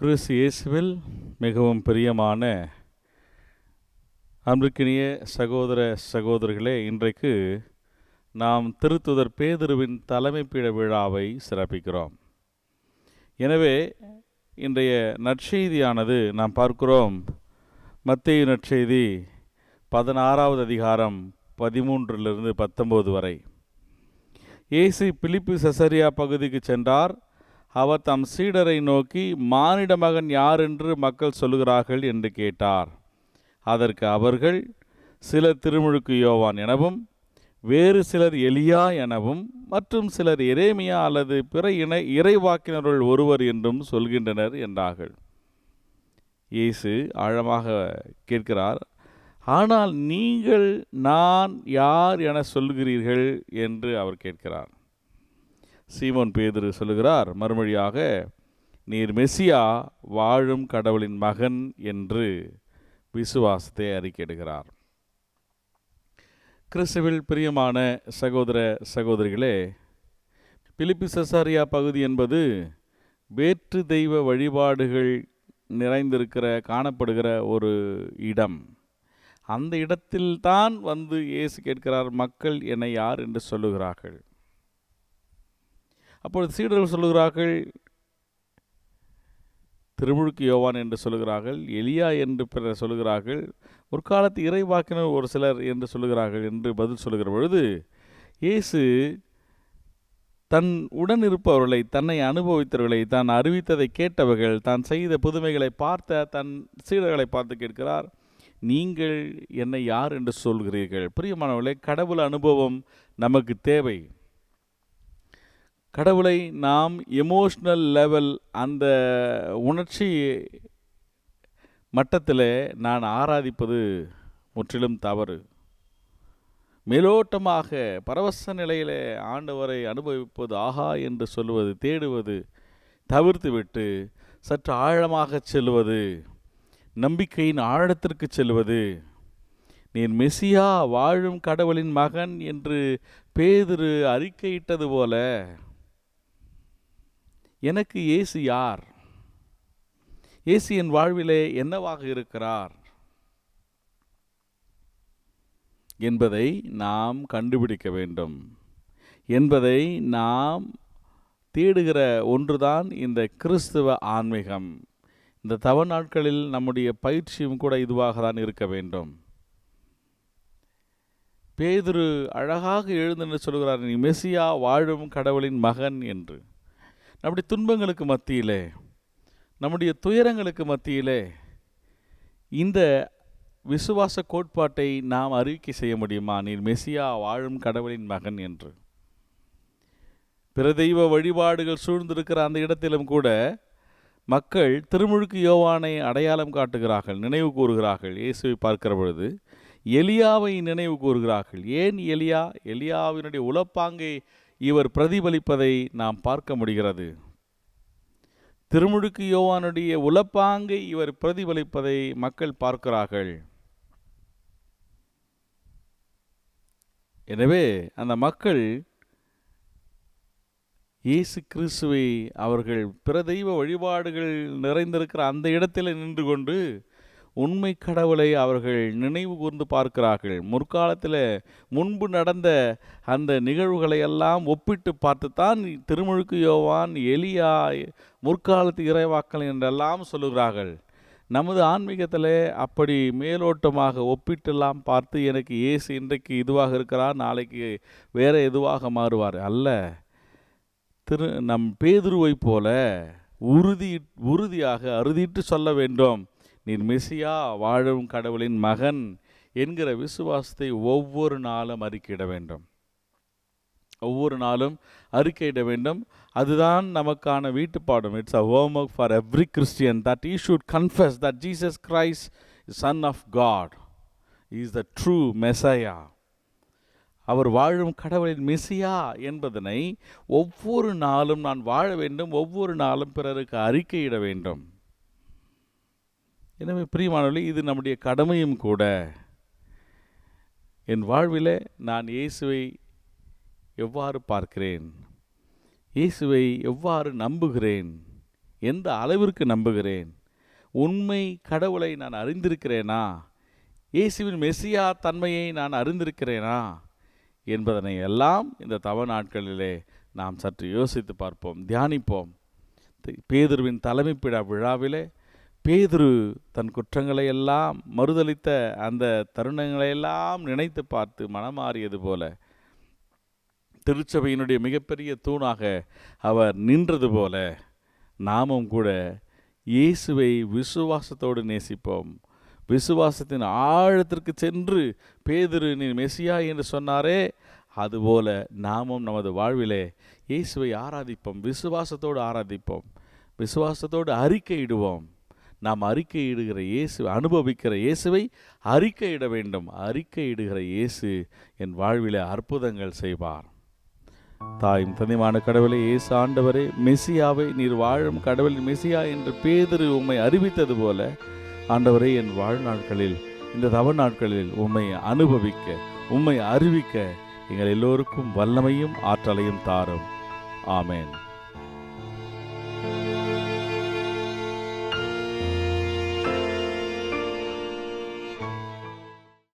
கிறிஸ்து இயேசுவில் மிகவும் பிரியமான அன்பிற்கினிய சகோதர சகோதரிகளே இன்றைக்கு நாம் திருத்துதர் பேதுருவின் தலைமைப்பீட விழாவை சிறப்பிக்கிறோம். எனவே இன்றைய நற்செய்தியானது நாம் பார்க்கிறோம். மத்திய நற்செய்தி பதினாறாவது அதிகாரம் பதிமூன்றிலிருந்து பத்தொன்பது வரை. இயேசு பிலிப்பு சசரியா பகுதிக்கு சென்றார். அவர் தம் சீடரை நோக்கி மானிட மகன் யார் என்று மக்கள் சொல்லுகிறார்கள்? என்று கேட்டார். அதற்கு அவர்கள் சிலர் திருமுழுக்கு யோவான் எனவும் வேறு சிலர் எலியா எனவும் மற்றும் சிலர் எரேமியா அல்லது பிற இணை இறைவாக்கினருள் ஒருவர் என்றும் சொல்கின்றனர் என்றார்கள். இயேசு ஆழமாக கேட்கிறார் ஆனால் நீங்கள் நான் யார் என சொல்கிறீர்கள் என்று அவர் கேட்கிறார். சீமோன் பேதுரு சொல்லுகிறார் மறுமொழியாக நீர் மெசியா வாழும் கடவுளின் மகன் என்று விசுவாசத்தை அறிக்கையிடுகிறார். கிறிஸ்துவில் பிரியமான சகோதர சகோதரிகளே பிலிப்பி சசாரியா பகுதி என்பது வேற்று தெய்வ வழிபாடுகள் நிறைந்திருக்கிற காணப்படுகிற ஒரு இடம். அந்த இடத்தில்தான் வந்து இயேசு கேட்கிறார் மக்கள் என்னை யார்? என்று சொல்லுகிறார்கள். அப்பொழுது சீடர்கள் சொல்லுகிறார்கள் திருமுழுக்கு யோவான் என்று சொல்லுகிறார்கள் எலியா என்று பிறர் சொல்லுகிறார்கள் ஒரு காலத்து இறைவாக்கினர் ஒரு சிலர் என்று சொல்லுகிறார்கள் என்று பதில் சொல்லுகிற பொழுது இயேசு தன் உடன் இருப்பவர்களை தன்னை அனுபவித்தவர்களை தான் அறிவித்ததை கேட்டவர்கள் தான் செய்த புதுமைகளை பார்த்த தன் சீடர்களை பார்த்து கேட்கிறார் நீங்கள் என்னை யார் என்று சொல்கிறீர்கள்? பிரியமானவர்களே கடவுள் அனுபவம் நமக்கு தேவை. கடவுளை நாம் எமோஷ்னல் லெவல் அந்த உணர்ச்சி மட்டத்தில் நான் ஆராதிப்பது முற்றிலும் தவறு. மேலோட்டமாக பரவச நிலையிலே ஆண்டவரை அனுபவிப்பது ஆஹா என்று சொல்வது தேடுவது தவிர்த்துவிட்டு சற்று ஆழமாக செல்வது நம்பிக்கையின் ஆழத்திற்கு செல்வது நீர் மெசியா வாழும் கடவுளின் மகன் என்று பேதுரு அறிக்கையிட்டது போல எனக்கு இயேசு யார்? இயேசு என் வாழ்விலே என்னவாக இருக்கிறார்? என்பதை நாம் கண்டுபிடிக்க வேண்டும். என்பதை நாம் தேடுகிற ஒன்றுதான் இந்த கிறிஸ்துவ ஆன்மீகம். இந்த தவ நாட்களில் நம்முடைய பயிற்சியும் கூட இதுவாக தான் இருக்க வேண்டும். பேதுரு அழகாக எழுந்து சொல்கிறார் நீ மெசியா வாழும் கடவுளின் மகன் என்று. நம்முடைய துன்பங்களுக்கு மத்தியிலே நம்முடைய துயரங்களுக்கு மத்தியிலே இந்த விசுவாச கோட்பாட்டை நாம் அறிவிக்கை செய்ய முடியுமா? நீர் மெசியா வாழும் கடவுளின் மகன் என்று. பிரதெய்வ வழிபாடுகள் சூழ்ந்திருக்கிற அந்த இடத்திலும் கூட மக்கள் திருமுழுக்கு யோவானை அடையாளம் காட்டுகிறார்கள் நினைவு கூறுகிறார்கள். இயேசுவை பார்க்கிற பொழுது எலியாவை நினைவு கூறுகிறார்கள். ஏன் எலியா? எலியாவினுடைய உளப்பாங்கை இவர் பிரதிபலிப்பதை நாம் பார்க்க முடிகிறது. திருமுழுக்கு யோவானுடைய உளப்பாங்கை இவர் பிரதிபலிப்பதை மக்கள் பார்க்கிறார்கள். எனவே அந்த மக்கள் இயேசு கிறிஸ்துவை அவர்கள் பிற தெய்வ வழிபாடுகள் நிறைந்திருக்கிற அந்த இடத்தில் நின்று கொண்டு உண்மை கடவுளை அவர்கள் நினைவு கூர்ந்து பார்க்கிறார்கள். முற்காலத்தில் முன்பு நடந்த அந்த நிகழ்வுகளை எல்லாம் ஒப்பிட்டு பார்த்துத்தான் திருமுழுக்கு யோவான் எலியா முற்காலத்து இறைவாக்கள் என்றெல்லாம் சொல்லுகிறார்கள். நமது ஆன்மீகத்தில் அப்படி மேலோட்டமாக ஒப்பிட்டெல்லாம் பார்த்து எனக்கு இயேசு இன்றைக்கு இதுவாக இருக்கிறார் நாளைக்கு வேற எதுவாக மாறுவார் அல்ல. திரு நம் பேதுருவை போல உறுதி உறுதியாக அறுதிட்டு சொல்ல வேண்டும். நீர் மெசியா வாழும் கடவுளின் மகன் என்கிற விசுவாசத்தை ஒவ்வொரு நாளும் அறிக்கையிட வேண்டும். ஒவ்வொரு நாளும் அறிக்கையிட வேண்டும். அதுதான் நமக்கான வீட்டுப்பாடம். It's a homework for every Christian that we should confess that Jesus Christ son of God is the true Messiah அவர் வாழும் கடவுளின் மெசியா என்பதனை ஒவ்வொரு நாளும் நான் வாழ வேண்டும். ஒவ்வொரு நாளும் பிறருக்கு அறிக்கையிட வேண்டும். எனவே பிரியமானவர்களே இது நம்முடைய கடமையும் கூட. என் வாழ்வில் நான் இயேசுவை எவ்வாறு பார்க்கிறேன்? இயேசுவை எவ்வாறு நம்புகிறேன்? எந்த அளவிற்கு நம்புகிறேன்? உண்மை கடவுளை நான் அறிந்திருக்கிறேனா? இயேசுவின் மெசியா தன்மையை நான் அறிந்திருக்கிறேனா? என்பதனை எல்லாம் இந்த தவ நாட்களிலே நாம் சற்று யோசித்து பார்ப்போம் தியானிப்போம். தி- பேதுருவின் தலைமைப்பிழா விழாவிலே பேதுரு தன் குற்றங்களை எல்லாம் மறுதலித்த அந்த தருணங்களையெல்லாம் நினைத்து பார்த்து மனமாறியது போல. திருச்சபையினுடைய மிகப்பெரிய தூணாக அவர் நின்றது போல நாமும் கூட இயேசுவை விசுவாசத்தோடு நேசிப்போம். விசுவாசத்தின் ஆழத்திற்கு சென்று பேதுரு நீ மெசியா? என்று சொன்னாரே அதுபோல நாமும் நமது வாழ்விலே இயேசுவை ஆராதிப்போம் விசுவாசத்தோடு ஆராதிப்போம் விசுவாசத்தோடு அறிக்கையிடுவோம். நாம் அறிக்கையிடுகிற இயேசு அனுபவிக்கிற இயேசுவை அறிக்கையிட வேண்டும். அறிக்கையிடுகிற இயேசு என் வாழ்விலே அற்புதங்கள் செய்வார். தாயும் தனிமான கடவுளை இயேசு ஆண்டவரே மெசியாவை நீர் வாழும் கடவுளின் மெசியா என்று பேதுரு உம்மை அறிவித்தது போல ஆண்டவரே என் வாழ்நாட்களில் இந்த தவ நாட்களில் உம்மை அனுபவிக்க உம்மை அறிவிக்க எங்கள் எல்லோருக்கும் வல்லமையும் ஆற்றலையும் தாரும். ஆமேன்.